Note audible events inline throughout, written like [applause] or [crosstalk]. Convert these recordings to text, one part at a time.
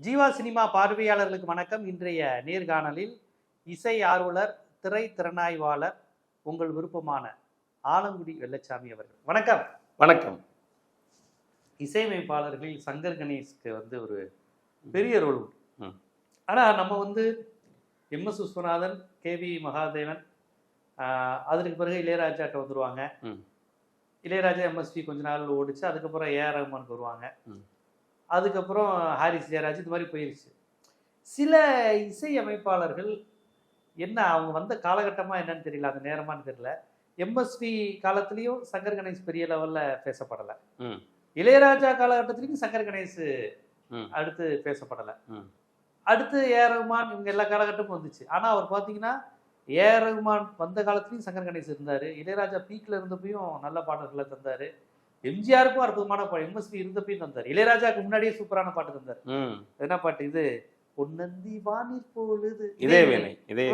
Jeeva cinema பார்வையாளர்களுக்கு வணக்கம். இன்றைய நேர்காணலில் இசை ஆர்வலர் திரை திறனாய்வாளர் உங்கள் விருப்பமான ஆலங்குடி வெள்ளச்சாமி அவர்கள். வணக்கம். வணக்கம். இசையமைப்பாளர்களில் சங்கர் கணேஷ்க்கு வந்து ஒரு பெரிய ரோல் உண்டு. ம். ஆனா நம்ம வந்து M S Viswanathan K V Mahadevan அதற்கு பிறகு இளையராஜாட்ட வந்துருவாங்க. இளையராஜா எம்எஸ்வி கொஞ்ச நாள் ஓடிச்சு அதுக்கப்புறம் ஏஆர் ரஹ்மானுக்கு வருவாங்க. அதுக்கப்புறம் ஹாரிஸ் ஜெயராஜ் இது மாதிரி போயிருச்சு. சில இசை அமைப்பாளர்கள் என்ன அவங்க வந்த காலகட்டமா என்னன்னு தெரியல அந்த நேரமான்னு தெரியல. எம்எஸ்வி காலத்துலயும் சங்கர் கணேஷ் பெரிய லெவல்ல பேசப்படலை. இளையராஜா காலகட்டத்திலையும் சங்கர் கணேஷ். அடுத்து பேசப்படலை. அடுத்து ஏஆர் ரஹ்மான் இவங்க எல்லா காலகட்டமும் வந்துச்சு. ஆனா அவர் பாத்தீங்கன்னா ஏஆர் ரஹ்மான் வந்த காலத்துலயும் சங்கர் கணேஷ் இருந்தாரு. இளையராஜா பீக்ல இருந்தப்பையும் நல்ல பாடல்களை தந்தாரு. எம்ஜிஆருக்கும் அற்புதமான பாடம் எம்எஸ்பி இருந்தப்பையும் தந்தார். இளையராஜாக்கு முன்னாடியே சூப்பரான பாட்டு தந்தார். என்ன பாட்டு இது? பொன்னந்தி வானில் பொழுது. இதே வேலை இதே.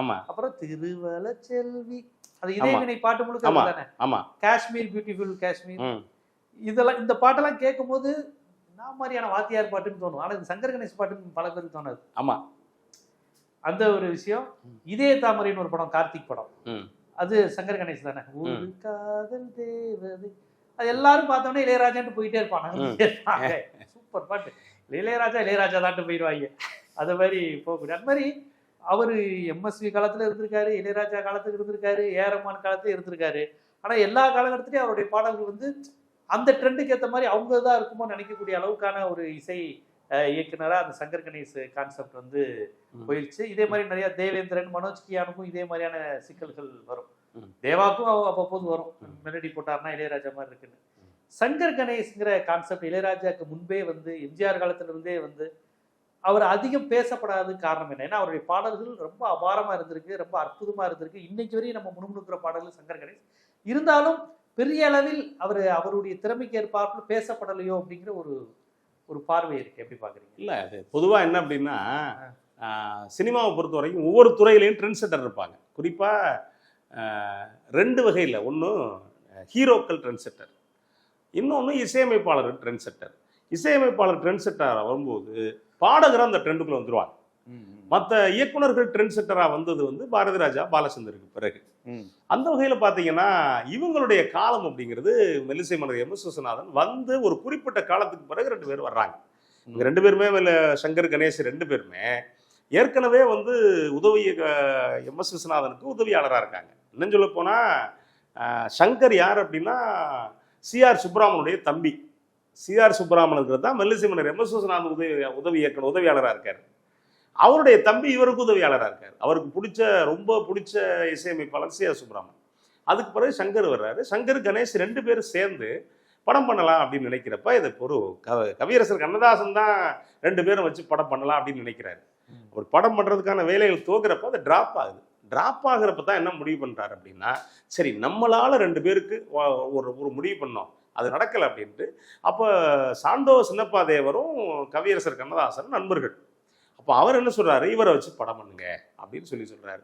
ஆமா. அப்புறம் திருவல செல்வி அது இதே. வினை பாட்டு முழுக்க ஆமா. தானே ஆமா. காஷ்மீர் பியூட்டிஃபுல் காஷ்மீர். இதெல்லாம் இந்த பாட்டெல்லாம் கேட்கும்போது என்ன மாதிரியான வாத்தியார் பாட்டுன்னு தோணும். ஆனா இது சங்கர் கணேஷ் பாட்டுன்னு பல பேருக்கு தோணாது. ஆமா. அந்த ஒரு விஷயம். இதே தாமரைன்னு ஒரு படம் கார்த்திக் படம். அது சங்கர் கணேஷ் தானே? ஒரு காதல் தேவதை. அது எல்லாரும் பார்த்தோன்னே இளையராஜான்ட்டு போயிட்டே இருப்பாங்க சூப்பர் பாட்டு. இளையராஜா இளையராஜா தான்ட்டு போயிடுவாங்க. அது மாதிரி போகக்கூடிய அது மாதிரி அவரு எம்எஸ்வி காலத்துல இருந்திருக்காரு இளையராஜா காலத்துக்கு இருந்திருக்காரு ஏரமான் காலத்துல இருந்திருக்காரு. ஆனா எல்லா காலகட்டத்திலயும் அவருடைய பாடல்கள் வந்து அந்த ட்ரெண்டுக்கு ஏற்ற மாதிரி அவங்க தான் இருக்குமோ நினைக்கக்கூடிய அளவுக்கான ஒரு இசை அஹ், இயக்குனரா அந்த சங்கர் கணேஷ் கான்செப்ட் வந்து. போயிடுச்சு இதே மாதிரி நிறைய தேவேந்திரன் மனோஜ் கியானுக்கும் இதே மாதிரியான சிக்கல்கள் வரும். தேவாக்கும் அவ்வப்போது வரும். மெலடி போட்டார்னா இளையராஜா மாதிரி இருக்குன்னு. சங்கர் கணேஷ்ங்கிற கான்செப்ட் இளையராஜாக்கு முன்பே வந்து எம்ஜிஆர் காலத்துல இருந்தே வந்து அவர் அதிகம் பேசப்படாத காரணம் என்ன? ஏன்னா அவருடைய பாடல்கள் ரொம்ப அபாரமா இருந்திருக்கு ரொம்ப அற்புதமா இருந்திருக்கு. இன்னைக்கு வரையும் நம்ம முணுமுணுக்கிற பாடல்கள் சங்கர் கணேஷ். இருந்தாலும் பெரிய அளவில் அவர் அவருடைய திறமைக்கு ஏற்பாப்புல பேசப்படலையோ அப்படிங்கிற ஒரு ஒரு பார்வை இருக்கு. எப்படி பாக்குறீங்க இல்ல அது பொதுவா என்ன அப்படின்னா சினிமாவை பொறுத்த வரைக்கும் ஒவ்வொரு துறையிலையும் ட்ரெண்ட் செட்டர் இருப்பாங்க. குறிப்பா ஆஹ், ரெண்டு வகையில். ஒன்று ஹீரோக்கள் ட்ரெண்ட் செட்டர் இன்னொன்று இசையமைப்பாளர் ட்ரெண்ட் செட்டர் இசையமைப்பாளர் ட்ரெண்ட் செட்டர் வரும்போது பாடகர் அந்த ட்ரெண்டுக்குள்ள வந்துருவாங்க மற்ற இயக்குனர்கள் ட்ரெண்ட் செட்டராக வந்தது வந்து பாரதி ராஜா பாலச்சந்தருக்கு பிறகு. அந்த வகையில் பார்த்தீங்கன்னா இவங்களுடைய காலம் அப்படிங்கிறது மெல்லிசை மன்னர் எம். எஸ். விஸ்வநாதன் வந்து ஒரு குறிப்பிட்ட காலத்துக்கு பிறகு ரெண்டு பேர் வர்றாங்க. இவங்க ரெண்டு பேருமே சங்கர் கணேஷ் ரெண்டு பேருமே ஏற்கனவே வந்து உதவி எம். எஸ். விஸ்வநாதனுக்கு உதவியாளராக இருக்காங்க. இன்னும் சொல்ல போனால் சங்கர் யார் அப்படின்னா சிஆர் சுப்பிராமனுடைய தம்பி. சிஆர் சுப்பிராமனுங்கிறது தான் மெல்லிசை மன்னர் எம் எஸ் உதவி உதவி இயக்குனர் உதவியாளராக இருக்கார். அவருடைய தம்பி இவருக்கு உதவியாளராக இருக்கார். அவருக்கு பிடிச்ச ரொம்ப பிடிச்ச இசையமைப்பாளர் சி ஆர் சுப்ரமன் அதுக்கு பிறகு சங்கர் வர்றாரு. சங்கர் கணேஷ் ரெண்டு பேரும் சேர்ந்து படம் பண்ணலாம் அப்படின்னு நினைக்கிறப்ப இது ஒரு கவியரசர் கண்ணதாசன் தான் ரெண்டு பேரும் வச்சு படம் பண்ணலாம் அப்படின்னு நினைக்கிறாரு. ஒரு படம் பண்ணுறதுக்கான வேலைகள் துவக்கிறப்ப அது டிராப் ஆகுது. டிராப் ஆகிறப்ப தான் என்ன முடிவு பண்ணுறாரு அப்படின்னா சரி நம்மளால் ரெண்டு பேருக்கு ஒரு ஒரு முடிவு பண்ணோம். அது நடக்கலை அப்படின்ட்டு அப்போ சாண்டோ சின்னப்பா தேவரும் கவியரசர் கண்ணதாசன் நண்பர்கள். அப்போ அவர் என்ன சொல்கிறாரு இவரை வச்சு படம் பண்ணுங்க அப்படின்னு சொல்லி சொல்கிறாரு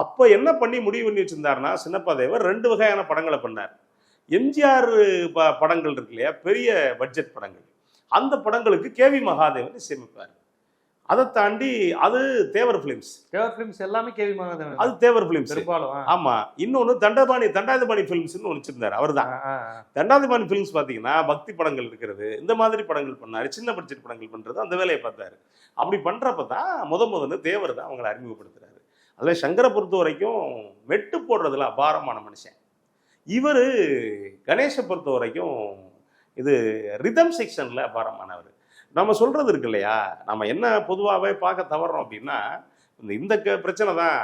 அப்போ என்ன பண்ணி முடிவு பண்ணி வச்சுருந்தாருன்னா சின்னப்பா தேவர் ரெண்டு வகையான படங்களை பண்ணார். எம்ஜிஆர் ப படங்கள் இருக்கு இல்லையா? பெரிய பட்ஜெட் படங்கள். அந்த படங்களுக்கு கேவி மகாதேவன் இசையமைப்பார். அதை தாண்டி அது தேவர் ஃபிலிம்ஸ் தேவர் ஃபிலிம்ஸ் எல்லாமே கேவி மகாதேவன். அது தேவர் ஃபிலிம்ஸ் பெரும்பாலும். ஆமா. இன்னொன்னு தண்டபாணி தண்டாயுதபாணி ஃபிலிம்ஸ்னு ஒன்று அவர் தான். தண்டாதிபாணி ஃபிலிம்ஸ் பார்த்தீங்கன்னா பக்தி படங்கள் இருக்கிறது இந்த மாதிரி படங்கள் பண்ணாரு சின்ன பட்ஜெட் படங்கள் பண்றது அந்த வேலையை பார்த்தாரு. அப்படி பண்றப்ப தான் முத முதல்ல தேவர் தான் அவங்களை அறிமுகப்படுத்துறாரு. அதில் சங்கரை பொறுத்த வரைக்கும் மெட்டு போடுறதுல அபாரமான மனுஷன். இவர் கணேஷை பொறுத்த வரைக்கும் இது ரிதம் செக்ஷன்ல அபாரமானவர். நம்ம சொல்றது இருக்கு இல்லையா? நம்ம என்ன பொதுவாகவே பார்க்க தவறோம் அப்படின்னா இந்த இந்த பிரச்சனை தான்.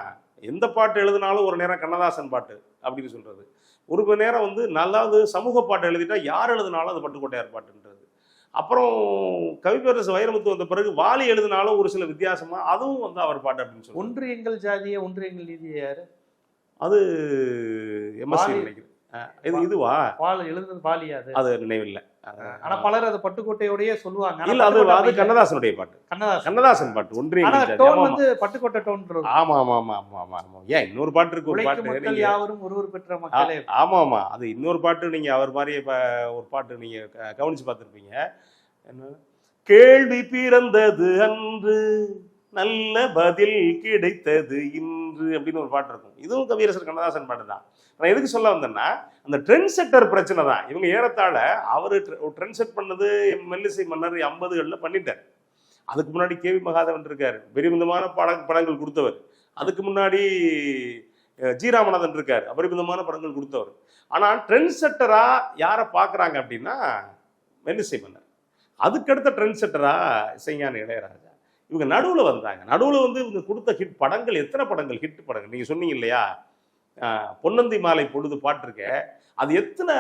எந்த பாட்டு எழுதினாலும் ஒரு நேரம் கண்ணதாசன் பாட்டு அப்படின்னு சொல்றது. ஒரு மணி நேரம் வந்து நல்லாவது சமூக பாட்டு எழுதிட்டா யார் எழுதினாலும் அது பட்டுக்கோட்டையார் பாட்டுன்றது. அப்புறம் கவிப்பேரசு வைரமுத்து வந்த பிறகு வாலி எழுதினாலும் ஒரு சில வித்தியாசமா அதுவும் வந்து அவர் பாட்டு அப்படின்னு சொல்லுவோம் ஒன்று எங்கள் ஜாதிய ஒன்று எங்கள் நீதிய யாரு? அது எம்எஸ்சி. நினைக்கிறேன். இது இதுவா? பால் எழுதுனது பாலியா அது? நினைவில்லை. ஆனா பலர் அதை பட்டுக்கோட்டையோடயே சொல்லுவாங்க. இல்ல அது அது. கண்ணதாசனுடைய பாட்டு. கண்ணதாசன். கண்ணதாசன் பாட்டு ஒன்றிய. டோன் வந்து பட்டுக்கோட்டை டோன் ஆமா ஆமா ஆமா ஆமா ஆமா ஆமா ஏன் இன்னொரு பாட்டு இருக்கு ஒரு பாட்டு யாவரும் ஒருவர் பெற்ற மக்களே. ஆமா ஆமா அது இன்னொரு பாட்டு நீங்க அவர் மாதிரி ஒரு பாட்டு நீங்க கவனிச்சு பார்த்திருப்பீங்க. என்ன? கேள்வி பிறந்தது அன்று. நல்ல பதில் கிடைத்தது இன்று அப்படின்னு ஒரு பாட்டு இருக்கும். இதுவும் கவியரசர் கண்ணதாசன் பாட்டு தான் நான் எதுக்கு சொல்ல வந்தேன்னா அந்த ட்ரெண்ட் செட்டர் பிரச்சனை தான். இவங்க ஏறத்தாழ அவர் ட்ரெண்ட் செட் பண்ணது மெல்லிசை மன்னர் ஐம்பதுகளில் பண்ணிட்டார். அதுக்கு முன்னாடி கே வி மகாதேவன் இருக்கார். பெருமிதமான பட படங்கள் கொடுத்தவர். அதுக்கு முன்னாடி ஜி ராமநாதன் இருக்கார். அபரிமிதமான படங்கள் கொடுத்தவர். ஆனால் ட்ரெண்ட் செட்டரா யாரை பார்க்குறாங்க அப்படின்னா மெல்லிசை மன்னர். அதுக்கடுத்த ட்ரெண்ட் செட்டரா இசைஞான இளையராஜா. இவங்க நடுவில் வந்தாங்க. நடுவில் வந்து இவங்க கொடுத்த ஹிட் படங்கள் எத்தனை படங்கள்? ஹிட் படங்கள். நீங்கள் சொன்னீங்க இல்லையா? பொன்னந்தி மாலை பொழுது பாட்டிருக்க. அது எத்தனை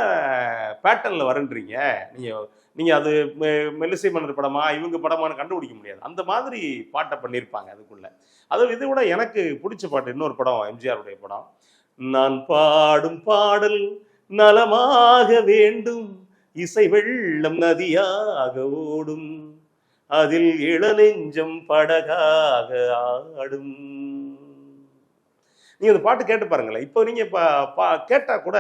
பேட்டர்னில் வரன்றீங்க? நீங்கள் நீங்கள் அது மெ- மெல்லிசை மன்னர் படமா இவங்க படமான்னு கண்டுபிடிக்க முடியாது. அந்த மாதிரி பாட்டை பண்ணியிருப்பாங்க அதுக்குள்ளே. அதாவது இதை விட எனக்கு பிடிச்ச பாட்டு இன்னொரு படம் எம்ஜிஆருடைய படம். நான் பாடும் பாடல் நலமாக வேண்டும் இசை வெள்ளம் நதியாக ஓடும். அதில் இளநெஞ்சம் படகாக ஆடும். நீங்க அந்த பாட்டு கேட்டு பாருங்களேன். இப்போ நீங்க பா- பா- கேட்டா கூட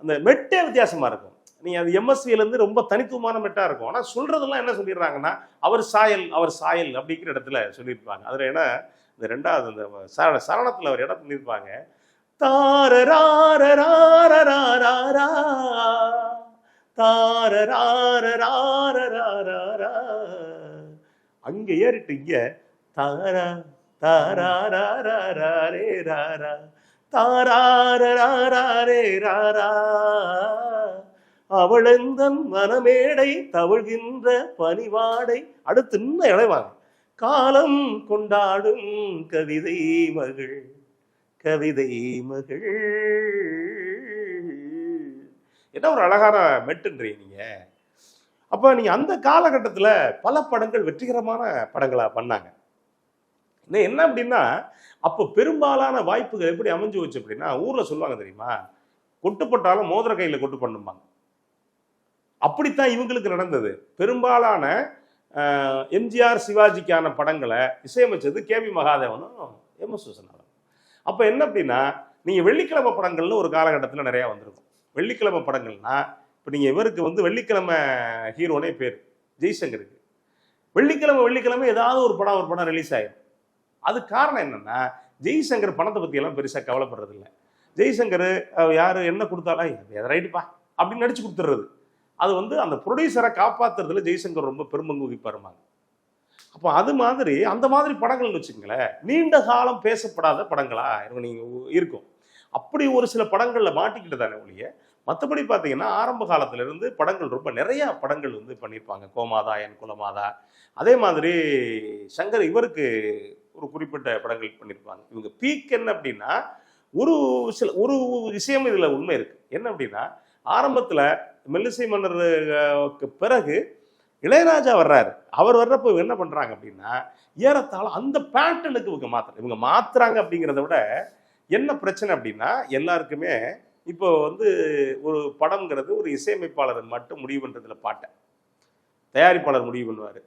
அந்த மெட்டே வித்தியாசமா இருக்கும். நீங்க அது எம்எஸ்சியில இருந்து ரொம்ப தனித்துவமான மெட்டா இருக்கும். ஆனா சொல்றதெல்லாம் என்ன சொல்லிடுறாங்கன்னா அவர் சாயல் அவர் சாயல் அப்படிங்கிற இடத்துல சொல்லியிருப்பாங்க. அதுல என்ன இந்த ரெண்டாவது அந்த சரண சரணத்துல அவர் இடம் பண்ணியிருப்பாங்க? தாரராரராரராரா தாரராரராரராரா. அங்க ஏறிட்டு இங்க தாரா தாராரே ராரா தாராரே ராரா அவளந்தன் மனமேடை தவழ்கின்ற பனிவாடை அடுத்து இன்னும் இளைவாங்க காலம் கொண்டாடும் கவிதை மகள். கவிதை மகள். என்ன ஒரு அழகான மெட்டுன்றீங்க நீங்க. அப்போ நீங்கள் அந்த காலகட்டத்தில் பல படங்கள் வெற்றிகரமான படங்களாக பண்ணாங்க. இன்னும் என்ன அப்படின்னா அப்போ பெரும்பாலான வாய்ப்புகள் எப்படி அமைஞ்சு வச்சு அப்படின்னா ஊரில் சொல்லுவாங்க தெரியுமா? கொட்டுப்பட்டாலும் மோதிர கையில் கொட்டு பண்ணும்பாங்க. அப்படித்தான் இவங்களுக்கு நடந்தது. பெரும்பாலான எம்ஜிஆர் சிவாஜிக்கான படங்களை இசையமைச்சது கேவி மகாதேவனும் எம் எஸ் விஸ்வநாதன் அப்போ என்ன அப்படின்னா நீங்கள் வெள்ளிக்கிழமை படங்கள்னு ஒரு காலகட்டத்தில் நிறையா வந்திருக்கும். வெள்ளிக்கிழமை படங்கள்னா இப்போ நீங்கள் இவருக்கு வந்து வெள்ளிக்கிழமை ஹீரோனே பேர் ஜெய்சங்கருக்கு. வெள்ளிக்கிழமை வெள்ளிக்கிழமை ஏதாவது ஒரு படம் ஒரு படம் ரிலீஸ் ஆகிடும் அது காரணம் என்னென்னா ஜெய்சங்கர் பணத்தை பற்றியெல்லாம் பெருசாக கவலைப்படுறதில்ல. ஜெய்சங்கர் யார் என்ன கொடுத்தாலும் எதை ரைட்டுப்பா அப்படின்னு நடிச்சு கொடுத்துட்றது அது வந்து அந்த ப்ரொடியூசரை காப்பாற்றுறதுல ஜெய்சங்கர் ரொம்ப பெரும்பங்கு வகிப்பாருமாங்க அப்போ அது மாதிரி அந்த மாதிரி படங்கள்னு வச்சுங்களேன் நீண்ட காலம் பேசப்படாத படங்களா இருக்கும் நீங்கள் இருக்கும். அப்படி ஒரு சில படங்களில் மாட்டிக்கிட்டு தானே ஒழிய மற்றபடி பார்த்தீங்கன்னா ஆரம்ப காலத்திலிருந்து படங்கள் ரொம்ப நிறையா படங்கள் வந்து பண்ணியிருப்பாங்க கோமாதா என் குலமாதா. அதே மாதிரி சங்கர் இவருக்கு ஒரு குறிப்பிட்ட படங்கள் பண்ணியிருப்பாங்க இவங்க பீக் என்ன அப்படின்னா ஒரு சில ஒரு விஷயம் இதில் உண்மை இருக்குது என்ன அப்படின்னா ஆரம்பத்தில் மெல்லிசை மன்னருக்கு பிறகு இளையராஜா வர்றாரு. அவர் வர்றப்போ என்ன பண்ணுறாங்க அப்படின்னா ஏறத்தாழ அந்த பேட்டர்னுக்கு இவங்க மாத்துறாங்க இவங்க மாத்துறாங்க அப்படிங்கிறத விட என்ன பிரச்சனை அப்படின்னா எல்லாருக்குமே இப்போ வந்து ஒரு படம்ங்கிறது ஒரு இசையமைப்பாளர் மட்டும் முடிவு பண்ணுறதுல பாட்டை. தயாரிப்பாளர் முடிவு பண்ணுவார்.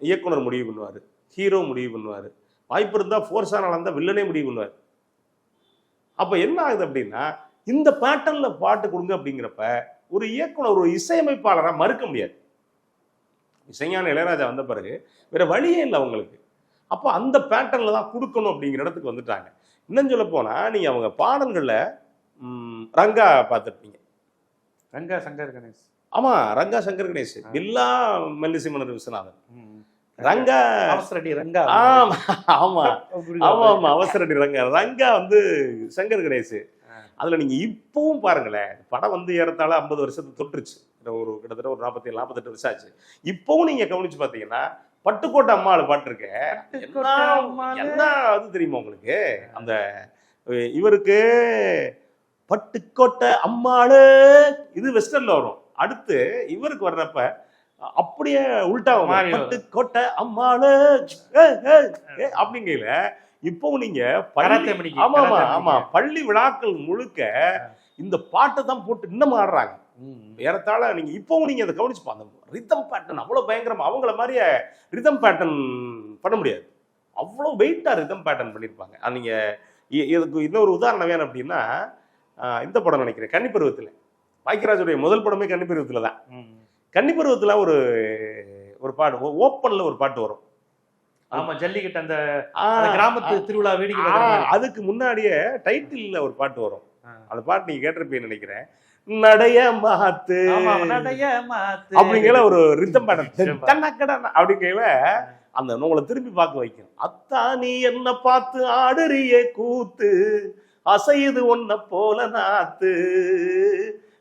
இயக்குனர் முடிவு பண்ணுவார். ஹீரோ முடிவு பண்ணுவார். வாய்ப்பு இருந்தால் ஃபோர்ஸாக நடந்தால் வில்லனே முடிவு பண்ணுவார். அப்போ என்ன ஆகுது அப்படின்னா இந்த பேட்டர்னில் பாட்டு கொடுங்க அப்படிங்கிறப்ப ஒரு இயக்குனர் ஒரு இசையமைப்பாளரை மறுக்க முடியாது. இசைஞான இளையராஜா வந்த பிறகு வேற வழியே இல்லை அவங்களுக்கு. அப்போ அந்த பேட்டர்னில் தான் கொடுக்கணும் அப்படிங்கிற இடத்துக்கு வந்துட்டாங்க. இன்னும் சொல்ல போனால் நீங்கள் அவங்க பாடல்களில் ரங்கா பார்த்துருப்பீங்க. ரங்கா சங்கர் கணேஷ். ஆமா ரங்கா சங்கர் கணேஷ். பில்லா மெல்லிசை மன்னர் விஸ்வநாதன். ரங்கா. அவசரடி ரங்கா. ஆமா ஆமா. ஆமா ஆமா அவசரடி ரங்கா. ரங்கா வந்து சங்கர் கணேஷ். அதுல நீங்க இப்பவும் பாருங்களேன் படம் வந்து ஏறத்தாழ ஐம்பது வருஷத்தை தொட்டுருச்சு. ஒரு கிட்டத்தட்ட ஒரு நாற்பத்தி ஏழு நாற்பத்தெட்டு வருஷம் ஆச்சு. இப்பவும் நீங்க கவனிச்சு பாத்தீங்கன்னா பட்டுக்கோட்டை அம்மாள் பாட்டு இருக்கு. என்ன அது தெரியுமா உங்களுக்கு? அந்த இவருக்கு பட்டுக்கோட்டை அம்மாளு. இது வெஸ்டர்ன்ல வரும். அடுத்து இவருக்கு வர்றப்ப அப்படியே வரும். பட்டுக்கோட்டை அம்மாளு. அப்படிங்கல இப்பவும் நீங்க ஆமா ஆமா ஆமா. பள்ளி விழாக்கள் முழுக்க இந்த பாட்டை தான் போட்டு இன்னும் ஆடுறாங்க. ஏறத்தாழ நீங்க இப்பவும் நீங்க அதை கவனிச்சு பாருங்க ரிதம் பேட்டர்ன் அவ்வளவு பயங்கரமா அவங்கள மாதிரியே ரிதம் பேட்டர்ன் பண்ண முடியாது. அவ்வளோ வெயிட்டா ரிதம் பேட்டர்ன் பண்ணியிருப்பாங்க அது நீங்க இதுக்கு இன்னொரு உதாரணம் வேணும் அப்படின்னா இந்த படம் நினைக்கிறேன். கன்னிப்பருவத்தில் பாக்கியராஜுடைய முதல் படமே கன்னிப்பருவத்தில் தான். கன்னிப்பருவத்தில் ஒரு ஒரு பாட்டு ஓப்பன்ல ஒரு பாட்டு வரும். ஆமா ஜல்லிக்கட்டு அந்த கிராமத்து திருவிழா வேடிக்கை. அதுக்கு முன்னாடியே டைட்டில்ல ஒரு பாட்டு வரும். அந்த பாட்டு நீங்க கேட்டிருப்பீங்கன்னு நினைக்கிறேன். நடைய மாத்து. நடைய மாத்து. அப்படிங்கிற ஒரு ரித்தம் பாடம் [laughs] அப்படிங்கிற அந்த உங்களை திருப்பி பார்க்க வைக்கும் அத்தா நீ என்ன பார்த்து ஆடுறியே கூத்து. அசையுது ஒன்ன போல நாத்து.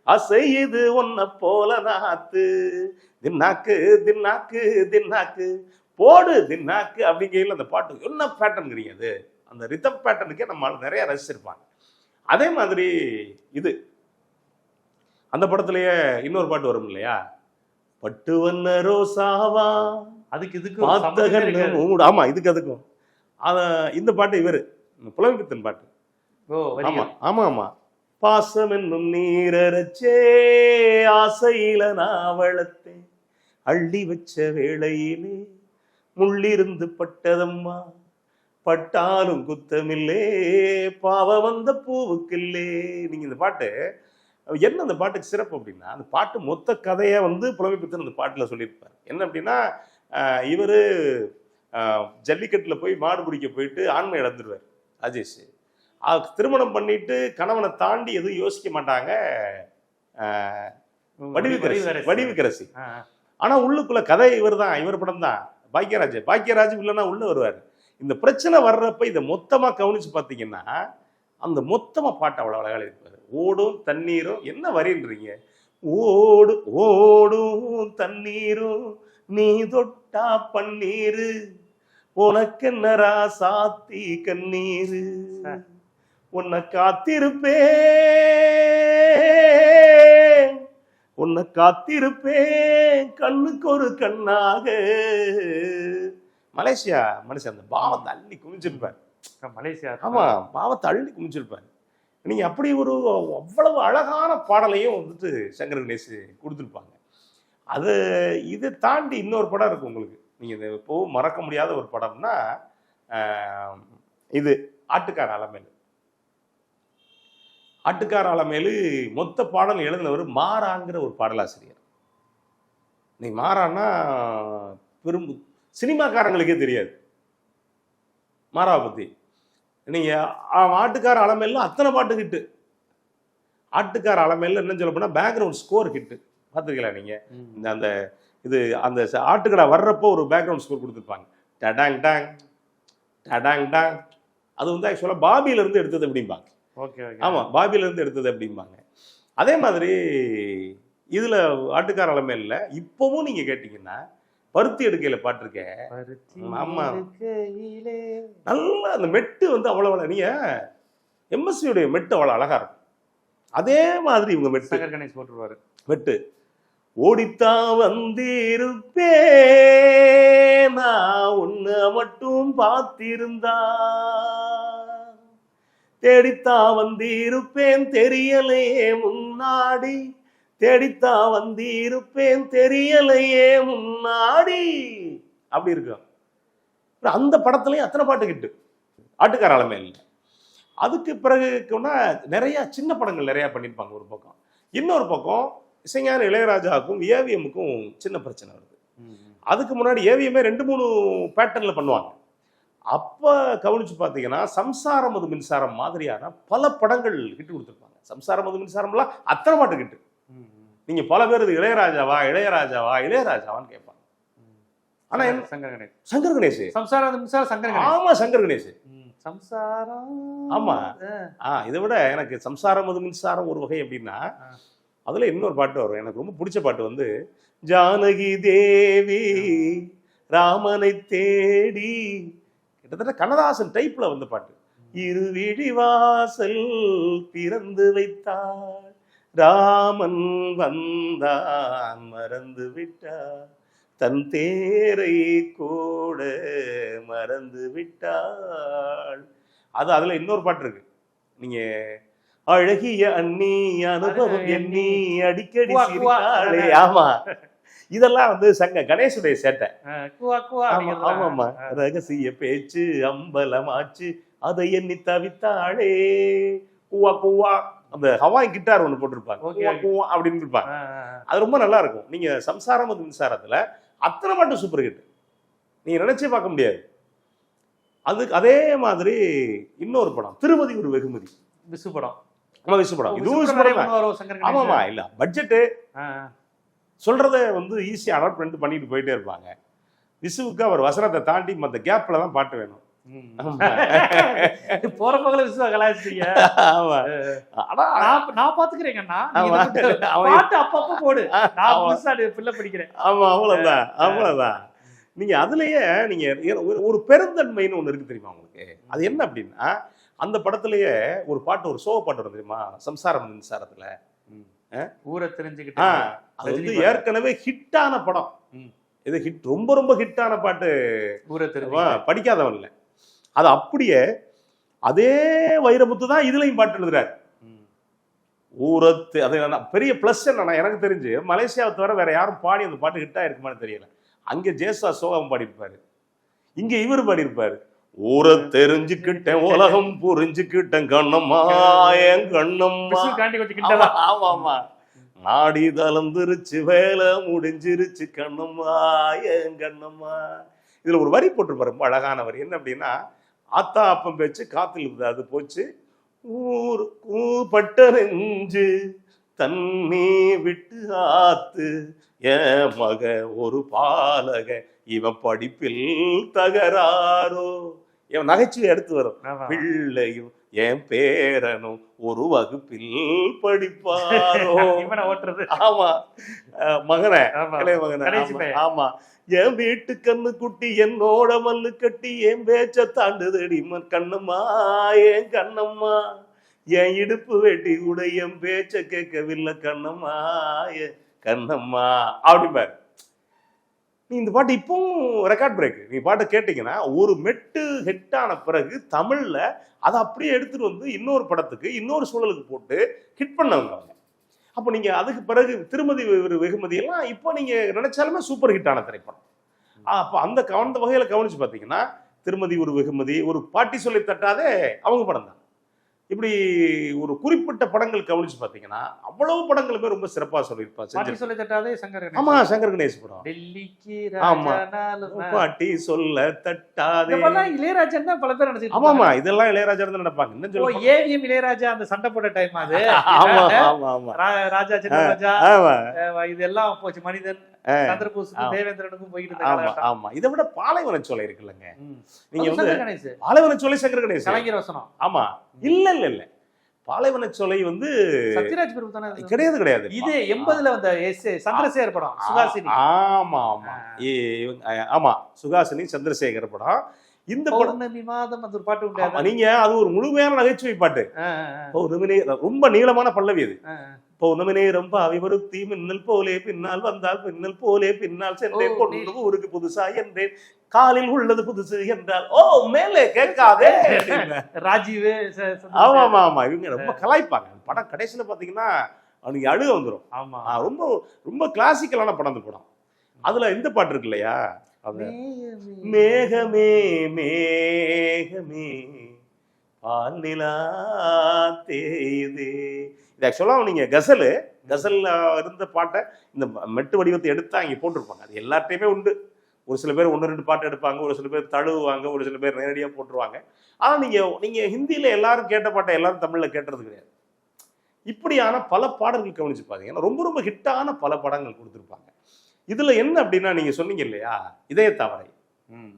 அசையுது ஒன்ன போல நாத்து. தின்னாக்கு தின்னாக்கு தின்னாக்கு. போடு தின்னாக்கு அப்படிங்கையில் அந்த பாட்டு என்ன பேட்டர்னுங்கிறீங்க அது? அந்த ரித்தம் பேட்டர்னுக்கே நம்ம நிறைய ரசிச்சிருப்பாங்க. அதே மாதிரி இது. அந்த படத்துலயே இன்னொரு பாட்டு வரும் இல்லையா? பட்டு வண்ண ரோசாவா? அதுக்கு இதுக்கு ஆமா இதுக்கு அதுக்கும். அத இந்த பாட்டு இவரு. புலம்பித்தன் பாட்டு. ஆமா ஆமா ஆமா. பாசம் என்னும் நீரரச்சே ஆசையில நான் வளர்த்தேன் அள்ளி வச்ச வேளையிலே முள்ளிருந்து பட்டதம்மா பட்டாலும் குத்தமில்லே பாவ வந்த பூவுக்கில்லே. நீங்க இந்த பாட்டு என்ன அந்த பாட்டுக்கு சிறப்பு அப்படின்னா அந்த பாட்டு மொத்த கதையை வந்து புலமைப்பித்தன் அந்த பாட்டுல சொல்லியிருப்பார். என்ன அப்படின்னா ஆஹ் இவரு ஆஹ் ஜல்லிக்கட்டுல போய் மாடு பிடிக்க போயிட்டு ஆண்மை இழந்துருவார் ஆஹ் திருமணம் பண்ணிட்டு கணவனை தாண்டி எதுவும் யோசிக்க மாட்டாங்க வடிவுக்கரசி வடிவுக்கரசி. வடிவுக்கரசி ஆ, ஆ. ஆனா உள்ளுக்குள்ள கதை இவர் தான் இவர் படம் தான். பாக்கியராஜ். பாக்கியராஜ் இல்லைன்னா உள்ள வருவார். இந்த பிரச்சனை வர்றப்ப இதை மொத்தமா கவனிச்சு பார்த்தீங்கன்னா அந்த மொத்தமா பாட்டு அவ்வளவு அழகாக இருப்பாரு ஓடும் தண்ணீரும் என்ன வரின்றீங்க? ஓடு ஓடும் தண்ணீரும் நீ தொட்டா பன்னீரு. உனக்கென்னரா சாத்தி கண்ணீரு? உன்னை காத்திருப்பேன். உன்னை காத்திருப்பேன் கண்ணுக்கு ஒரு கண்ணாக. மலேசியா மனுஷன் அந்த பாவத்தை அள்ளி குமிச்சிருப்பார் மலேசியா. ஆமா பாவத்தை அள்ளி குமிச்சிருப்பார் நீங்க அப்படி ஒரு அவ்வளவு அழகான பாடலையும் வந்துட்டு சங்கர கணேஷ் கொடுத்துருப்பாங்க. அது இதை தாண்டி இன்னொரு படம் இருக்கு உங்களுக்கு. நீங்க இதை இப்போ மறக்க முடியாத ஒரு படம்னா இது ஆட்டுக்கார அலமேலு. ஆட்டுக்கார அலமேலு மொத்த பாடல் எழுதினவர் மாறாங்கிற ஒரு பாடலாசிரியர். நீ மாறான்னா பெரும் சினிமாக்காரங்களுக்கே தெரியாது. மாறாவை பத்தி. நீங்க ஆ- ஆட்டுக்கார அலமேல அத்தனை பாட்டு ஹிட்டு. ஆட்டுக்கார அலமேல என்ன சொல்ல போனா பேக்ரவுண்ட் ஸ்கோர் ஹிட்டு. பார்த்துருக்கீங்களா நீங்க? ம். இந்த அந்த இது அந்த ஆட்டுக்கடை வர்றப்போ ஒரு பேக்ரவுண்ட் ஸ்கோர் கொடுத்துருப்பாங்க. டடாங் டாங் டடாங் டாங். அது வந்து ஆக்சுவலாக பாபியில இருந்து எடுத்தது அப்படிம்பாங்க ஆமா பாபியில இருந்து எடுத்தது அப்படிம்பாங்க. அதே மாதிரி இதுல ஆட்டுக்கார அலமேல இப்பவும் நீங்க கேட்டீங்கன்னா பருத்தி எடுக்கையில பாட்டிருக்க. பருத்தி ஆமா. இருக்கையிலே. நல்லா அந்த மெட்டு வந்து அவ்வளவு நீங்க எம்எஸ்சியுடைய மெட்டு அவ்வளவு அழகா இருக்கும். அதே மாதிரி இவங்க மெட்டு. கணேஷ் போட்டுருவாரு வெட்டு ஓடித்தான் வந்திருப்பேன் நான் உன்னை மட்டும் பார்த்திருந்தா. தேடித்தான் வந்திருப்பேன் தெரியலையே முன்னாடி. தேடித்தான் வந்திருப்பேன் தெரியலையே முன்னாடி. அப்படி இருக்கும் அந்த படத்துலயும் அத்தனை பாட்டு கிட்டு. ஆட்டுக்கார ஆளுமே இல்லை அதுக்கு பிறகு கொண்டா நிறைய சின்ன படங்கள் நிறைய பண்ணியிருப்பாங்க ஒரு பக்கம். இன்னொரு பக்கம் இசைஞான இளையராஜாவுக்கும் ஏவிஎம்முக்கும் சின்ன பிரச்சனை வருது. அதுக்கு முன்னாடி ஏவிஎம்மே ரெண்டு மூணு பேட்டர்ன்ல பண்ணுவாங்க. அப்ப கவனிச்சு பார்த்தீங்கன்னா சம்சாரம் அது மின்சாரம் மாதிரியான பல படங்கள் ஹிட் கொடுத்துருப்பாங்க. சம்சாரம் அது மின்சாரம்லாம் அத்தனை பாட்டு ஹிட் ம், ம். நீங்க பல பேர் இது இளையராஜாவா இளையராஜாவா இளையராஜாவான்னு கேட்பாங்க. ஆனா என்ன சங்கர் கணேஷ். சங்கர் கணேஷ். சம்சாரம் மின்சாரம் சங்கர் கணேஷ். ஆமா சங்கர் கணேஷ். சம்சாரம். ஆமா. ஆ, இதை விட எனக்கு சம்சாரம் அது மின்சாரம் ஒரு வகை அப்படின்னா. அதுல இன்னொரு பாட்டு வரும். எனக்கு ரொம்ப பிடிச்ச பாட்டு வந்து ஜானகி தேவி ராமனை தேடி கிட்டத்தட்ட கண்ணதாசன் டைப்ல வந்த பாட்டு. இருவிழி வாசல் திறந்து வைத்தாள் ராமன் வந்தான் மறந்து விட்டார் தன் தேரை கூட மறந்து விட்டாள். அது அதுல இன்னொரு பாட்டு இருக்கு. நீங்க அழகிய அண்ணி அனுபவம் எண்ணி அடிக்கடி ஆமா. இதெல்லாம் வந்து சங்க கணேசுடைய சேட்டை. ரகசிய பேச்சு அம்பலமாச்சு அதை எண்ணி தவித்தாளே. குவா குவா. அந்த ஹவாய் கிட்டார் ஒன்று போட்டிருப்பாங்க. அப்படின்னு இருப்பாங்க. அது ரொம்ப நல்லா இருக்கும். நீங்க சம்சாரம் அது மின்சாரத்துல அத்தனை பாட்டு சூப்பர் ஹிட் நீங்க நினைச்சே பார்க்க முடியாது. அதுக்கு அதே மாதிரி இன்னொரு படம் திருமதி ஒரு வெகுமதி. விசு படம். ஆமா விசு படம். இதுவும். ஆமாமா இல்ல பட்ஜெட்டு ஆ, சொல்றத வந்து ஈஸியா அடாப்ட் பண்ணிட்டு பண்ணிட்டு போயிட்டே இருப்பாங்க. விசுவுக்கு அவர் வசனத்தை தாண்டி மத்த கேப்ல தான் பாட்டு வேணும். [laughs] போற பகல விசுவ கலாச்சிட்டீங்க ஆமா. ஆனா நான் பாத்துக்கிறேங்கண்ணா பாட்டு அப்பப்ப போடு. நான் ஆமா. புதுசா பிள்ளை படிக்கிறேன். ஆமா அவ்வளவுதான் அவ்வளவுதான். நீங்க அதுலயே நீங்க ஒரு- ஒரு பெருந்தன்மைன்னு ஒண்ணு இருக்கு தெரியுமா உங்களுக்கு? அது என்ன அப்படின்னா அந்த படத்திலேயே ஒரு பாட்டு ஒரு சோக பாட்டு வரும் தெரியுமா? சம்சாரம் மின்சாரத்துல ஊரை தெரிஞ்சுக்கிட்டு அது வந்து ஏற்கனவே ஹிட்டான படம். இது ஹிட் ரொம்ப ரொம்ப ஹிட்டான பாட்டு. ஊரை தெரிஞ்சு அவன் படிக்காதவன் இல்ல. அது அப்படியே அதே வைரமுத்து தான் இதுலயும் பாட்டு எழுதுறாரு. ஊரத்து அது பெரிய ப்ளஸ் என்னன்னா எனக்கு தெரிஞ்சு மலேசியாவை தவிர வேற யாரும் பாடி அந்த பாட்டு ஹிட்டா இருக்குமான்னு தெரியல. அங்க ஜேசா சோகம் பாடியிருப்பாரு. இங்க இவர் பாடியிருப்பாரு. ஊரை தெரிஞ்சுக்கிட்டேன் உலகம் புரிஞ்சுக்கிட்டேன் கண்ணம்மா என் கண்ணம்மா. ஆமா, ஆமா நாடி தளர்ந்துருச்சு வேலை முடிஞ்சிருச்சு கண்ணம்மா என் கண்ணம்மா. இதுல ஒரு வரி போட்டிருப்பாரு ரொம்ப அழகான வரி என்ன அப்படின்னா ஆத்தா அப்பம் பேச்சு காத்தில் அது போச்சு. ஊர் பட்ட நெஞ்சு தண்ணி விட்டு ஆத்து. என் மக ஒரு பாலக இவன் படிப்பில் தகராறோ. இவன் நகைச்சுவை எடுத்து வரும். பிள்ளையும் என் பேரனும் ஒரு வகுப்பில் படிப்பாரோ? [laughs] ஓட்டுறது. ஆமா. மகனே மகனே ஆமா, என் வீட்டு கண்ணு குட்டி என்னோட மல்லு கட்டி என் பேச்ச தாண்டுதடி கண்ணம்மா என் கண்ணம்மா? என் இடுப்பு வெட்டி கூட என் பேச்ச கேட்கவில்லை கண்ணம்மா என் கண்ணம்மா அப்படிம்பாரு. நீ இந்த பாட்டு இப்பவும் ரெக்கார்ட் பிரேக் நீ பாட்டை கேட்டிங்கன்னா ஒரு மெட்டு ஹிட்டான ஆன பிறகு தமிழில் அதை அப்படியே எடுத்துகிட்டு வந்து இன்னொரு படத்துக்கு இன்னொரு சூழலுக்கு போட்டு ஹிட் பண்ணவங்க அவங்க. அப்போ நீங்கள் அதுக்கு பிறகு திருமதி வெகுமதியெல்லாம் வெகுமதி எல்லாம் இப்போ நீங்கள் நினைச்சாலுமே சூப்பர் ஹிட் ஆன திரைப்படம். அப்போ அந்த கவ- வகையில் கவனிச்சு பார்த்தீங்கன்னா திருமதி ஒரு வெகுமதி ஒரு பாட்டி சொல்லி தட்டாதே அவங்க படம் தான். இப்படி ஒரு குறிப்பிட்ட படங்கள் கவனிச்சு பார்த்தீங்கன்னா அவ்வளவு படங்களுமே ரொம்ப சிறப்பா சொல்லியிருப்பா பாட்டி செஞ்சு சொல்லி தட்டாதே சங்கர். ஆமா சங்கர் கணேஷ் படம். டெல்லிக்கு ஆமா. பாட்டி சொல்ல தட்டாதே. இளையராஜன் தான் பல பேர் நினைச்சிட்டு ஆமாமா இதெல்லாம் இளையராஜா தான் நினைப்பாங்க இன்னும் ஓ சொல்ல ஏவிஎம் இளையராஜா அந்த சண்டை போட்ட டைம் அது. ஆமா ஆமா ஆமா. ராஜா சின்ன ராஜா. ஆமா. இதெல்லாம் போச்சு. மனிதன். சந்திரபோஸுக்கும். தேவேந்திரனுக்கும் போயிட்டு ஆமா இதை விட பாலைவன சோலை இருக்குல்லங்க. நீங்க வந்து பாலைவன சோலை சங்கர் கணேசன் கலைஞர் வசனம். ஆமா. இல்ல இல்ல இல்ல. பாலைவன சோலை வந்து சத்யராஜ் பிரபு தானே? கிடையாது கிடையாது. இது எண்பதுல வந்த சந்திரசேகர் படம் சுகாசினி ஆமா ஆமா. ஆமா. சுகாசினி சந்திரசேகர் படம். இந்த பௌர்ணமி மாதம் அந்த ஒரு பாட்டு உண்டு. நீங்க அது ஒரு முழுமையான நகைச்சுவை பாட்டு. பௌர்ணமி ரொம்ப நீளமான பல்லவி அது. பௌர்ணமி நேரம் பாவி வருத்தி மின்னல் போலே பின்னால் வந்தால் பின்னல் போலே பின்னால் சென்றேன் பொண்ணு ஊருக்கு புதுசா என்றேன். காலில் உள்ளது புதுசு என்றால் ஓ மேலே கேட்காதே. [laughs] ராஜீவ். ஆமா ஆமா ஆமா. இவங்க ரொம்ப கலாய்ப்பாங்க. படம் கடைசியில பாத்தீங்கன்னா அவனுக்கு அழுக வந்துரும். ஆமா ரொம்ப ரொம்ப கிளாசிக்கலான படம் அந்த படம். அதுல இந்த பாட்டு இருக்கு இல்லையா? அது மேகமே. மேகமே மேகமே பால் நிலா தேயுதே. இது ஆக்சுவலாக நீங்க கசலு கசல்ல இருந்த பாட்டை இந்த மெட்டு வடிவத்தை எடுத்தா இங்க போட்டிருப்பாங்க. அது எல்லாத்தையுமே உண்டு. ஒரு சில பேர் ஒன்று ரெண்டு பாட்டு எடுப்பாங்க ஒரு சில பேர் தழுவுவாங்க ஒரு சில பேர் நேரடியாக போட்டுருவாங்க. ஆனா நீங்க நீங்க ஹிந்தியில எல்லாரும் கேட்ட பாட்டை எல்லாரும் தமிழ்ல கேட்டது கிடையாது. இப்படியான பல பாடல்கள் கவனிச்சு பாத்தீங்கன்னா ரொம்ப ரொம்ப ஹிட்டான பல படங்கள் கொடுத்துருப்பாங்க. இதுல என்ன அப்படின்னா நீங்க சொன்னீங்க இல்லையா? இதய தாமரை. ம்.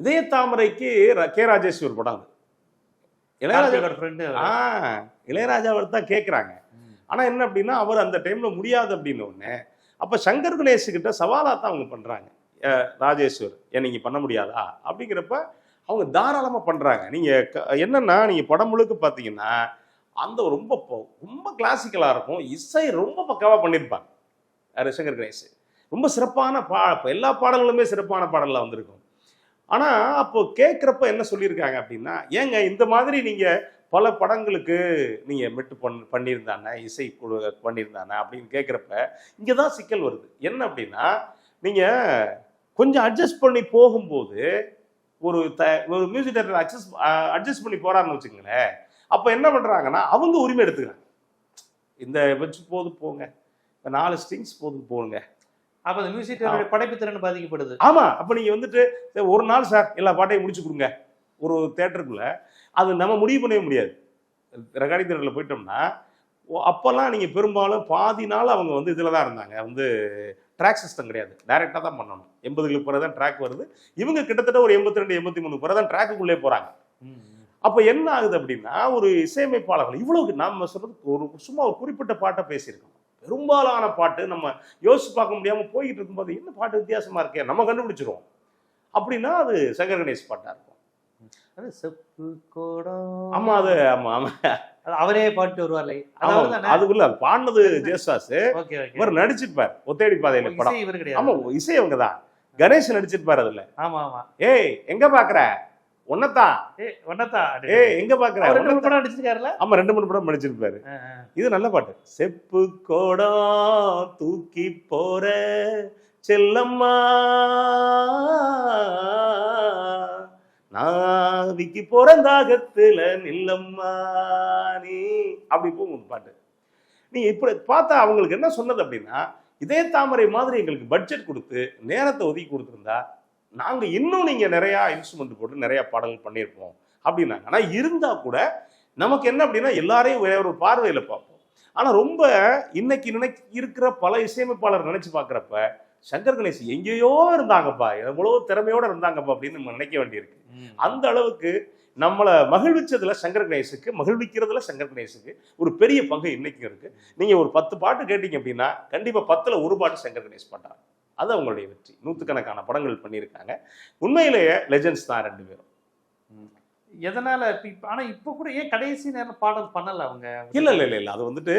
இதய தாமரைக்கு கே ராஜேஸ்வர் படம் அது. இளையராஜா இளையராஜாவை தான் கேட்குறாங்க ம். ஆனா என்ன அப்படின்னா அவர் அந்த டைம்ல முடியாது அப்படின்னு ஒண்ணு அப்ப சங்கர் கணேஷ் கிட்ட சவாலா தான் அவங்க பண்றாங்க. அஹ் ராஜேஸ்வர் ஏன் நீங்க பண்ண முடியாதா? அப்படிங்கிறப்ப அவங்க தாராளமா பண்றாங்க. நீங்க க- என்னன்னா நீங்க படம் முழுக்க பாத்தீங்கன்னா அந்த ரொம்ப ரொம்ப கிளாசிக்கலா இருக்கும். இசை ரொம்ப பக்காவா பண்ணியிருப்பாங்க யாரு சங்கர் கணேஷ். ரொம்ப சிறப்பான பா எல்லா பாடல்களுமே சிறப்பான பாடலில் வந்திருக்கும். ஆனால் அப்போ கேட்குறப்ப என்ன சொல்லியிருக்காங்க அப்படின்னா ஏங்க இந்த மாதிரி நீங்கள் பல படங்களுக்கு நீங்கள் மெட்டு பண் பண்ணியிருந்தானே இசை குழு பண்ணியிருந்தானே அப்படின்னு கேட்குறப்ப இங்கே தான் சிக்கல் வருது. என்ன அப்படின்னா நீங்கள் கொஞ்சம் அட்ஜஸ்ட் பண்ணி போகும்போது ஒரு த ஒரு மியூசிக் டைரக்டர் அட்ஜஸ்ட் அட்ஜஸ்ட் பண்ணி போறாருன்னு வச்சுங்களேன் அப்போ என்ன பண்ணுறாங்கன்னா அவங்க உரிமை எடுத்துக்கிறாங்க. இந்த வச்சு போது போங்க. இந்த நாலு ஸ்ட்ரிங்ஸ் போது போங்க அப்ப அந்த மியூசிக் படைப்பு திறன் பாதிக்கப்படுது. ஆமா அப்ப நீங்க வந்துட்டு ஒரு நாள் சார் எல்லா பாட்டையும் முடிச்சு கொடுங்க. ஒரு தேட்டருக்குள்ள அது நம்ம முடிவு பண்ணவே முடியாது. ரெக்கார்டிங் தேட்டரில் போயிட்டோம்னா அப்பெல்லாம் நீங்க பெரும்பாலும் பாதி நாள் அவங்க வந்து இதுல தான் இருந்தாங்க. வந்து ட்ராக் சிஸ்டம் கிடையாது. டைரக்டா தான் பண்ணணும். எண்பதுகளுக்கு பிறகு தான் ட்ராக் வருது. இவங்க கிட்டத்தட்ட ஒரு எண்பத்தி ரெண்டு எண்பத்தி மூணு பிறகு தான் ட்ராக்குக்குள்ளே போறாங்க அப்ப என்ன ஆகுது அப்படின்னா ஒரு இசையமைப்பாளர்கள் இவ்வளவு நாம சொல்றது ஒரு சும்மா ஒரு குறிப்பிட்ட பாட்டை பேசியிருக்கோம். பெரும்பாலான பாட்டு நம்ம யோசிச்சு பார்க்க முடியாம போய்கிட்டு இருக்கும்போது என்ன பாட்டு வித்தியாசமா இருக்கே? நம்ம கண்டுபிடிச்சிருவோம். அப்படின்னா அது சங்கர் கணேஷ் பாட்டா இருக்கும். அது செப்பு கோடம். ஆமா அது ஆமா ஆமா. அது அவரே பாட்டு வருவார்ல. ஆமா அதுக்குள்ள அது பாடினது ஜேசாஸ் இவர் நடிச்சிருப்பார். ஒத்தேடி பாதையில படம். இவர் ஆமா கிடையாது இசை அவங்க தான் கணேஷ் நடிச்சிருப்பார் அதுல. ஆமா ஆமா. ஏய் எங்க பாக்குற? உன்னதான் ஏய் ஒன்னதா ஏய் எங்க பாக்குற? ரெண்டு மூணு. படம் ஆமா ரெண்டு மூணு படம் நடிச்சிருப்பாரு. இது நல்ல பாட்டு. செப்பு கோடம் தூக்கி போற செல்லம்மா நாவிக்கு பிறந்தாகத்துல நில்லம்மா நீ அப்படி போகும் பாட்டு. நீங்க இப்படி பார்த்தா அவங்களுக்கு என்ன சொன்னது அப்படின்னா இதே தாமரை மாதிரி எங்களுக்கு பட்ஜெட் கொடுத்து நேரத்தை ஒதுக்கி கொடுத்துருந்தா நாங்க இன்னும் நீங்க நிறைய இன்ஸ்ட்ருமெண்ட் போட்டு நிறைய பாடல்கள் பண்ணியிருப்போம் அப்படின்னாங்க. ஆனா இருந்தா கூட நமக்கு என்ன அப்படின்னா எல்லாரையும் வேற ஒரு பார்வையில பார்ப்போம். ஆனா ரொம்ப இன்னைக்கு நினைக்க இருக்கிற பல இசையமைப்பாளர் நினைச்சு பார்க்கறப்ப சங்கர் கணேஷ் எங்கேயோ இருந்தாங்கப்பா எவ்வளவு திறமையோட இருந்தாங்கப்பா அப்படின்னு நம்ம நினைக்க வேண்டியிருக்கு. அந்த அளவுக்கு நம்மளை மகிழ்விச்சதுல சங்கர் கணேஷுக்கு மகிழ்விக்கிறதுல சங்கர் கணேஷுக்கு ஒரு பெரிய பங்கு இன்னைக்கு இருக்கு. நீங்க ஒரு பத்து பாட்டு கேட்டீங்க அப்படின்னா கண்டிப்பா பத்துல ஒரு பாட்டு சங்கர் கணேஷ் பாட்டாங்க அது அவங்களுடைய வெற்றி. நூற்றுக்கணக்கான படங்கள் பண்ணியிருக்காங்க. உண்மையிலேயே லெஜெண்ட்ஸ் தான் ரெண்டு பேரும். எதனால இப்ப- இப்ப- ஆனா இப்ப கூட ஏன் கடைசி நேரம் பாடல் பண்ணல அவங்க? இல்ல இல்ல இல்ல இல்ல. அது வந்துட்டு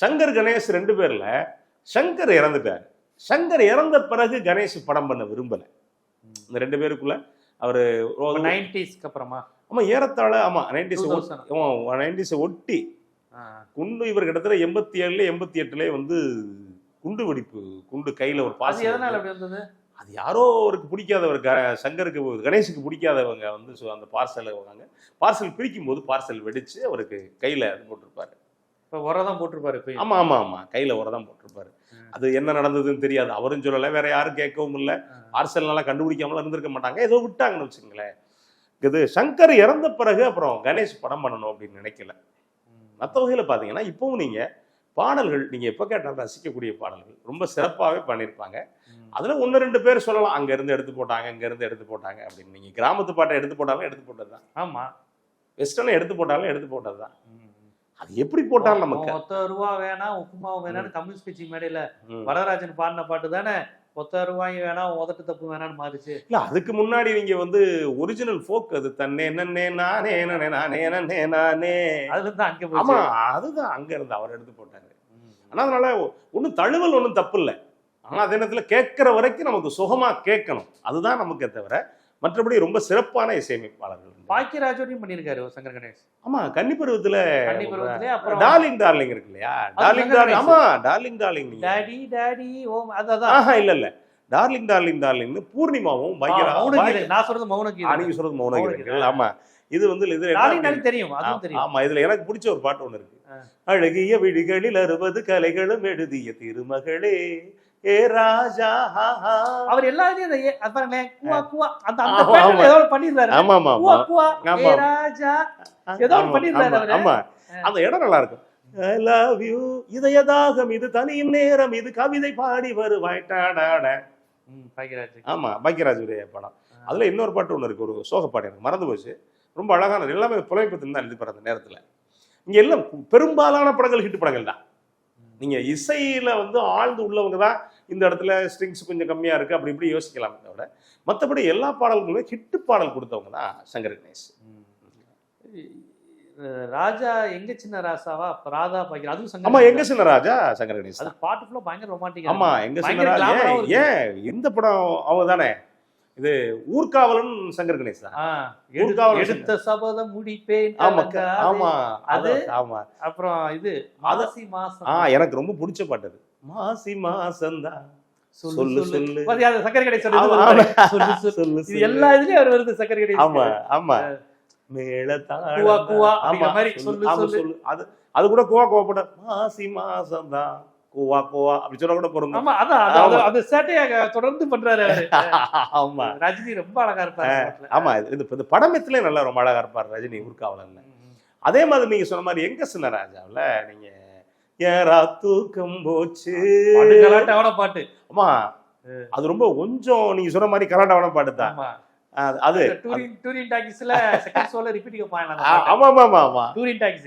சங்கர் கணேஷ் ரெண்டு பேர்ல சங்கர் இறந்துட்டாரு. சங்கர் இறந்த பிறகு கணேஷ் படம் பண்ண விரும்பல. இந்த ரெண்டு பேருக்குள்ள அவரு நைன்டிஸ்க்கு அப்புறமா? ஆமா ஏறத்தாழ ஆமா நைன்டிஸ் 2000. ஆமா நைன்டிஸ் ஒட்டி. குண்டு இவர் கிட்டத்தட்ட எண்பத்தி ஏழுல எண்பத்தி எட்டுல வந்து குண்டு வெடிப்பு குண்டு கையில ஒரு அது பாசி எதனால அப்படி வந்தது? அது யாரோ அவருக்கு பிடிக்காதவர் க- சங்கருக்கு கணேஷுக்கு பிடிக்காதவங்க வந்து so அந்த பார்சல் வாங்க பார்சல் பிரிக்கும் போது பார்சல் வெடிச்சு அவருக்கு கையில இது போட்டிருப்பாரு. இப்ப உரதான் போட்டிருப்பாரு இப்ப ஆமா ஆமா ஆமா. கையில உரதான் போட்டிருப்பாரு. ம். அது என்ன நடந்ததுன்னு தெரியாது. அவரும் சொல்லல வேற யாரும் கேட்கவும் இல்லை. பார்சல் நல்லா கண்டுபிடிக்காமல இருந்திருக்க மாட்டாங்க. ஏதோ விட்டாங்கன்னு வச்சுங்களேன் இது சங்கர் இறந்த பிறகு அப்புறம் கணேஷ் படம் பண்ணணும் அப்படின்னு நினைக்கல. மற்ற வகையில் பார்த்தீங்கன்னா இப்போவும் நீங்க பாடல்கள் நீங்க எப்போ கேட்டாலும் ரசிக்கக்கூடிய பாடல்கள். ரொம்ப சிறப்பாகவே பண்ணியிருப்பாங்க அதுல ஒன்று ரெண்டு பேர் சொல்லலாம். அங்க இருந்து எடுத்து போட்டாங்க இங்க இருந்து எடுத்து போட்டாங்க அப்படின்னு. நீங்க கிராமத்து பாட்டை எடுத்து போட்டாலும் எடுத்து போட்டது தான் ஆமா. வெஸ்டர்னை எடுத்து போட்டாலும் எடுத்து போட்டது தான் அது எப்படி போட்டாலும் நமக்கு. ஒத்த ரூபா வேணாம் உப்புமாவும் வேணாம்னு கம்யூனிஸ்ட் கட்சி மேடையில. வரதராஜன் பாடின பாட்டு தானே? ஒத்த ரூபாய் வேணாம் உதட்டு தப்பு வேணாம்னு மாறிச்சு. இல்ல அதுக்கு முன்னாடி நீங்க வந்து ஒரிஜினல் ஃபோக் அது. தன்னே நன்னே நானே நன்னே நானே நன்னே நானே. அதுல இருந்து அங்க ஆமா அதுதான் அங்க இருந்து அவர் எடுத்து போட்டாரு. ஆனா அதனால ஒன்றும் தழுவல் ஒன்றும் தப்பு இல்லை. ஆனா அதே நேரத்துல கேட்கிற வரைக்கும் நமக்கு சுகமா கேட்கணும். அதுதான் நமக்கு தவிர மற்றபடி ரொம்ப சிறப்பான இசையமைப்பாளர்கள் பாக்கியராஜோடையும் பண்ணிருக்காரு சங்கர் கணேஷ். ஆமா கன்னிப்பருவத்துல கன்னி பருவத்திலே அப்புறம் டார்லிங் டார்லிங் இருக்கு இல்லையா டார்லிங் டார்லிங். ஆமா டார்லிங் டார்லிங். டாடி டாடி ஓம் அதான் ஆஹா இல்ல இல்ல. டார்லிங் டார்லிங் டார்லிங்னு பூர்ணிமாவும் பாக்கியரா மௌன பாக்கிய- கீதை நான் சொல்றது மௌன ஆ, கீதை நீங்க சொல்றது மௌன மௌனகிரங்கள் கீதை. ஆமா. இது வந்து இது என்ன டாடி அப்படின்னா- டாடி தெரியும் ஆமா இதுல எனக்கு பிடிச்ச ஒரு பாட்டு ஒண்ணு இருக்கு. அழகிய விழிகளில் அறுபது கலைகளும் எழுதிய திருமகளே ஏ ராஜா. அவர் எல்லாத்தையும் பாருங்களேன் குவா குவா. அந்த அந்த pattern ஆமா. ஏதோ ஆமா ஆமா. குவா. ஏ ராஜா. ஏதோ ஒண்ணு ஆமா, அவரு. அந்த இடம் நல்லா இருக்கும். ஐ லவ் யூ இதயதாகம் இது தனியின் நேரம் இது கவிதை பாடி வருவாய். டாடாட பாக்கியராஜ். ஆமா பாக்கியராஜுடைய படம். அதுல இன்னொரு பாட்டு ஒண்ணு இருக்கு ஒரு சோக பாட்டு எனக்கு மறந்து போச்சு. ரொம்ப அழகான எல்லாமே புலமைப்பத்தில் தான் எழுதி அந்த நேரத்துல. இங்க எல்லாம் பெரும்பாலான படங்கள் ஹிட் படங்கள் தான். நீங்க இசையில வந்து ஆழ்ந்து உள்ளவங்க தான். இந்த இடத்துல ஸ்ட்ரிங்ஸ் கொஞ்சம் கம்மியா இருக்கு அப்படி இப்படி யோசிக்கலாம். தவிர மற்றபடி எல்லா பாடல்களுமே ஹிட் பாடல் கொடுத்தவங்க தான் சங்கர் கணேஷ். ராஜா எங்க சின்ன ராசாவா? அப்ப ராதா பாக்கிய அதுவும் ஆமா எங்க சின்ன ராஜா? சங்கர் கணேஷ் அது பாட்டு ஃபுல்லா பயங்கர ரொமான்டிக்கா ஆமா எங்க சின்ன ராஜா ஏன் இந்த படம் அவங்க தானே இது ஊர்காவலன் சங்கர் கணேஷ் தான். எடுத்த சபதம் முடிப்பேன் ஆமா. ஆமா அது? ஆமா. அப்புறம் இது மாசி மாசம். எனக்கு ரொம்ப பிடிச்ச பாட்டு அது. மாசி மாசந்தா. சொல்லு சொல்லு, சொல்லு. சொல்லு. சக்கரை கடை சொல்லு. சொல்லு. சொல்லு சொல்லு சொல்லு. எல்லா இதுலயும் அவர் வருது சக்கரை கடை ஆமா ஆமா. மேல குவா, குவா அப்படிங்கிற மாதிரி சொல்லு, சொல்லு. அது அது கூட குவா கோவப்பட மாசி மாசம் தான் கோவா கோவா அப்படி சொன்னா கூட பொருந்தும். ஆமா அதான் அது- சேட்டையாக தொடர்ந்து பண்றாரு ஆமா. ரஜினி ரொம்ப அழகா இருப்பாரு. ஆமா இது இந்த படமத்திலே நல்லா ரொம்ப அழகா இருப்பார் ரஜினி ஊர்காவலன்ல. அதே மாதிரி நீங்க சொன்ன மாதிரி எங்க சின்ன ராஜாவில் நீங்க ஏறா தூக்கம் போச்சு. பாட்டு கலாட்டாவோட பாட்டு. ஆமா. அது ரொம்ப கொஞ்சம் நீங்க சொன்ன மாதிரி கலாட்டாவான பாட்டு தான். அது- அது டூரிங் டூரிங் டாக்கிஸ்ல செகண்ட் ஷோல ரிப்பீட் ஆ, ஆமா ஆமா ஆமா ஆமா. Touring talkies.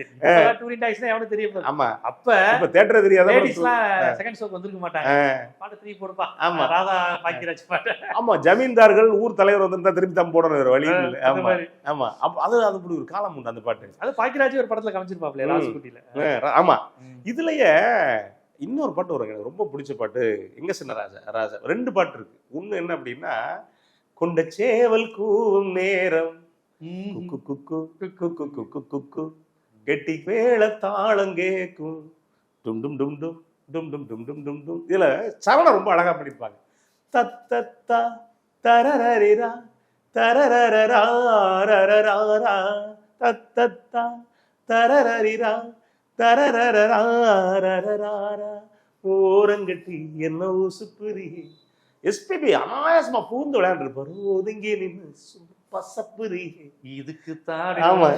டூரிங் டாக்கிஸ் எவனுக்கு தெரிய போகுது ஆமா. அப்ப இப்ப தேட்டர் தெரியாத லேடிஸ்லாம் செகண்ட் ஷோக்கு வந்திருக்க மாட்டாங்க. பாட்டு த்ரீ போடுப்பா. ஆமா. ராதா பாக்கியராஜ் பாட்டு. ஆமா ஜமீன்தார்கள் ஊர் தலைவர் வந்திருந்தா திருப்பி தான் போடணும் வேற வழி இல்லை. ஆமா. ஆமா. அது அது இப்படி ஒரு காலம் உண்டு அந்த பாட்டு. அது பாக்கியராஜ் ஒரு படத்துல காமிச்சிருப்பாப்ல ஆ, ஆமா. இதுலயே இன்னொரு பாட்டு வரும். எனக்கு ரொம்ப பிடிச்ச பாட்டு. எங்க சின்ன ராஜா ராஜா. ரெண்டு பாட்டு இருக்கு. ஒண்ணு என்ன அப்படின்னா கொண்ட சேவல் கூவும் நேரம் குக்கு குக்கு குக்கு குக்கு குக்கு கெட்டி மேள தாளம் கேக்கும் டும் டும் டும் டும் டும் டும் டும் டும் டும் டும் இதுல சரணம் ரொம்ப அழகா பண்ணிருப்பாங்க தத்தத்தா தரரரிரா தரரரரா ரரராரா தத்தத்தா தரரரிரா தரரரரா ரரராரா ஓரங்கட்டி என்ன உசுப்புரி எஸ்பிபி அனாயாசமா பூந்து விளையாண்டுருப்பாரு. ஒதுங்கி நின்று பசப்புரி இதுக்கு தான் ஆமா.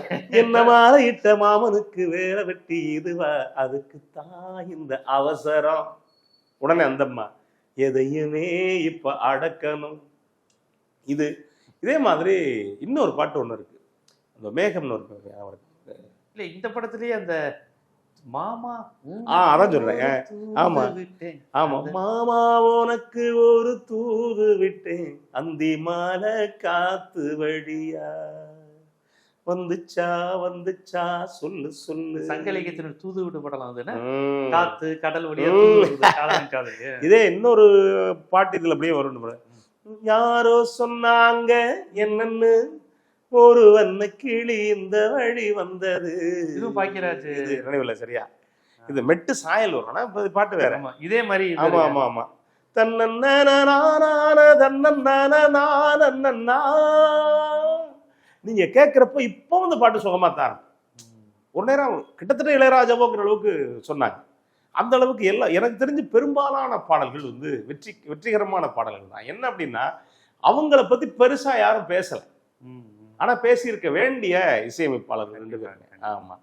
என்ன மாலையிட்ட மாமனுக்கு வேலை வெட்டி இதுவா அதுக்கு தான் இந்த அவசரம்? உடனே அந்தம்மா எதையுமே இப்ப அடக்கணும். இது இதே மாதிரி இன்னொரு பாட்டு ஒண்ணு இருக்கு. அந்த மேகம்னு ஒரு இல்ல இந்த படத்துலயே அந்த மாமா ஆ, அதான் சொல்றேன். தூது ஆமா. ஆமா மாமா உனக்கு ஒரு தூது விட்டேன் அந்தி மாலை காத்து வழியா வந்துச்சா வந்துச்சா சொல்லு சொல்லு சங்கலிங்கத்தினர் தூது விட்டு படலாம் அது. காத்து கடல் வழியா. தூது. இதே இன்னொரு பாட்டு இதுல அப்படியே வரும். யாரோ சொன்னாங்க என்னன்னு ஒரு வண்ண கிளி இந்த வழி வந்தது. இதுவும் பாக்கியராஜ். இது நினைவில்ல சரியா? இது மெட்டு சாயல் வரும். இப்ப பாட்டு வேற. இதே மாதிரி ஆமா. ஆமா ஆமா. நீங்க கேக்குறப்ப இப்போ இந்த பாட்டு சுகமா தான். ஒரு நேரம் கிட்டத்தட்ட இளையராஜாவோங்கிற அளவுக்கு சொன்னாங்க. அந்த அளவுக்கு எல்லா எனக்கு தெரிஞ்சு பெரும்பாலான பாடல்கள் வந்து வெற்றி வெற்றிகரமான பாடல்கள் தான். என்ன அப்படின்னா அவங்கள பத்தி பெருசா யாரும் பேசல. ம், ம். ஆனா பேசியிருக்க வேண்டிய இசையமைப்பாளர்கள் ரெண்டு பேருமே. ஆமா.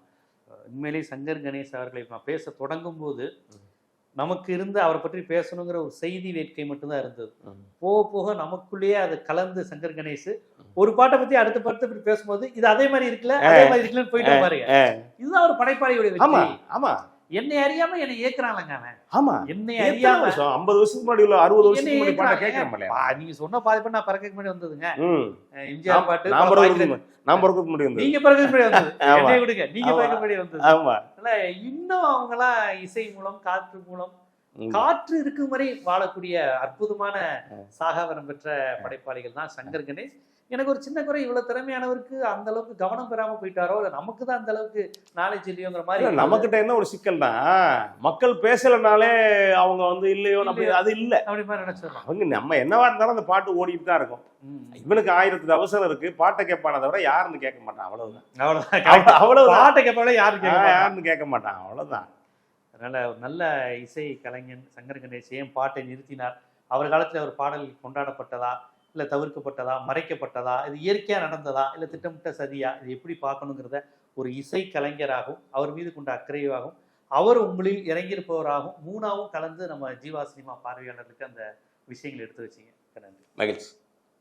உண்மையிலேயே சங்கர் கணேஷ் அவர்களை நான் பேச தொடங்கும் போது நமக்கு இருந்து அவரை பற்றி பேசணுங்கிற ஒரு செய்தி வேட்கை மட்டும்தான் இருந்தது. போக போக நமக்குள்ளேயே அது கலந்து சங்கர் கணேஷ் ஒரு பாட்டை பத்தி அடுத்த பாட்டை பத்தி பேசும்போது இது அதே மாதிரி இருக்குல்ல அதே மாதிரி இருக்குல்லன்னு போயிட்டு பாருங்க இதுதான் ஒரு படைப்பாளியுடைய ஆமா ஆமா. என்னை அறியாம என்னை ஏக்குறாங்க அவன். ஆமா. என்னை அறியாம ஐம்பது வருஷத்துக்கு முன்னாடி உள்ள அறுபது வருஷத்துக்கு முன்னாடி பா, நீங்க சொன்ன பாதி பண்ண நான் பறக்க முன்னாடி வந்ததுங்க. எம்ஜிஆர் பாட்டு நான் பிறகு. நான் பிறகு முடியும் நீங்க பிறகு [laughs] முன்னாடி வந்தது. ஆமா. என்னை விடுங்க நீங்க ஆமா. பிறகு முன்னாடி வந்தது. ஆமா. அதனால இன்னும் அவங்கெல்லாம் இசை மூலம் காற்று மூலம். காற்று இருக்கும் வரை வாழக்கூடிய அற்புதமான. சாகாவரம் பெற்ற படைப்பாளிகள் தான் சங்கர் கணேஷ். எனக்கு ஒரு சின்ன குறை இவ்வளவு திறமையானவருக்கு அந்த அளவுக்கு கவனம் பெறாம போயிட்டாரோ? இல்ல நமக்கு தான் அந்த அளவுக்கு நாலேஜ் இல்லையோங்கிற இல்ல, மாதிரி நமக்கிட்ட என்ன ஒரு சிக்கல்னா மக்கள் பேசலனாலே அவங்க வந்து இல்லையோ அப்படி இல்லையோ. அது இல்ல. அப்படி மாதிரி அவங்க நம்ம என்னவா இருந்தாலும் அந்த பாட்டு ஓடிட்டு தான் இருக்கும். இவனுக்கு ஆயிரத்து அவசரம் இருக்கு பாட்டை கேட்பானே தவிர யாருன்னு கேட்க மாட்டான் அவ்வளவுதான். அவ்வளவுதான். அவ- அவ்வளவுதான். பாட்டை ஆ, மாட்டாங்க. யாருன்னு கேட்க மாட்டான் அவ்வளவுதான். அதனால ஒரு நல்ல இசை கலைஞன் சங்கர் கணேஷ் ஏன் பாட்டை நிறுத்தினார். அவர் காலத்துல ஒரு பாடல் கொண்டாடப்பட்டதா? இல்லை தவிர்க்கப்பட்டதா மறைக்கப்பட்டதா இது இயற்கையாக நடந்ததா இல்லை திட்டமிட்ட சதியா இது எப்படி பார்க்கணுங்கிறத ஒரு இசை கலைஞராகவும் அவர் மீது கொண்ட அக்கறையாகவும் அவர் உங்களில் இறங்கியிருப்பவராகவும் மூணாவும் கலந்து நம்ம ஜீவா சினிமா பார்வையாளர்களுக்கு அந்த விஷயங்களை எடுத்து வச்சிங்க. நன்றி. மகிழ்ச்சி.